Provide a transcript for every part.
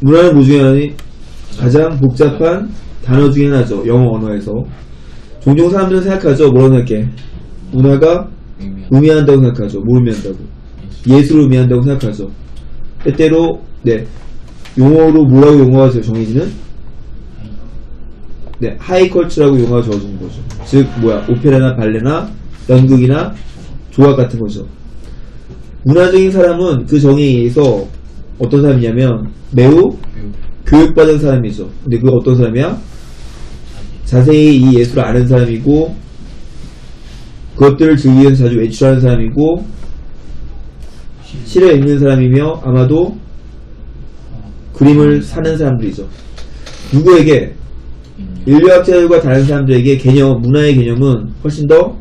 문화는 뭐 중에 하나니? 가장 복잡한 단어 중에 하나죠. 영어 언어에서. 종종 사람들은 생각하죠. 뭐라고 생각해? 문화가 의미한 의미한다고 생각하죠. 뭘 의미한다고? 예술을 의미한다고 생각하죠. 때때로, 네. 용어로 뭐라고 용어가 저- 정해지는? 네, 하이컬처라고 용어가 적어지는 거죠. 즉, 뭐야, 오페라나 발레나 연극이나 조각 같은 거죠. 문화적인 사람은 그 정의에 의해서 어떤 사람이냐면 매우 교육 교육받은 사람이죠. 근데 그 어떤 사람이야? 자세히 이 예술을 아는 사람이고 그것들을 즐기기 위해서 자주 외출하는 사람이고 시를 읽는 사람이며 아마도 그림을 사는 사람들이죠. 누구에게 인류 인류학자들과 다른 사람들에게 개념, 문화의 개념은 훨씬 더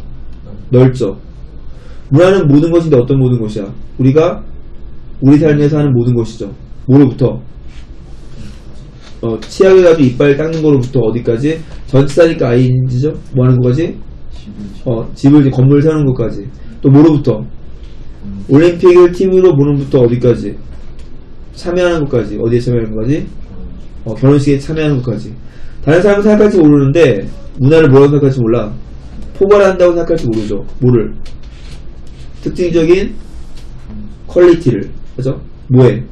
넓죠. 문화는 모든 것인데 어떤 모든 것이야? 우리가 우리 삶에서 하는 모든 것이죠. 뭐로부터? 어, 치약을 가지고 이빨 닦는 거로부터 어디까지? 전치사니까 아이인지죠? 뭐 하는 것까지? 어, 집을 이제 건물 세우는 것까지. 또 뭐로부터? 올림픽을 TV로 보는 부터 어디까지? 참여하는 것까지. 어디에 참여하는 것까지? 어, 결혼식에 참여하는 것까지. 다른 사람은 생각할지 모르는데, 문화를 뭐라고 생각할지 몰라. 포괄한다고 생각할지 모르죠. 뭐를? 특징적인 퀄리티를. 그죠? 뭐에?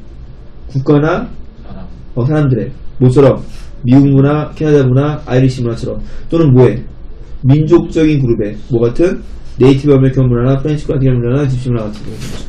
국가나 어, 사람들의. 뭐처럼? 미국 문화, 캐나다 문화, 아이리시 문화처럼. 또는 뭐에? 민족적인 그룹에. 뭐 같은? 네이티브 아메리칸 문화나 프렌치 관티한 문화나 집시 문화 같은 거.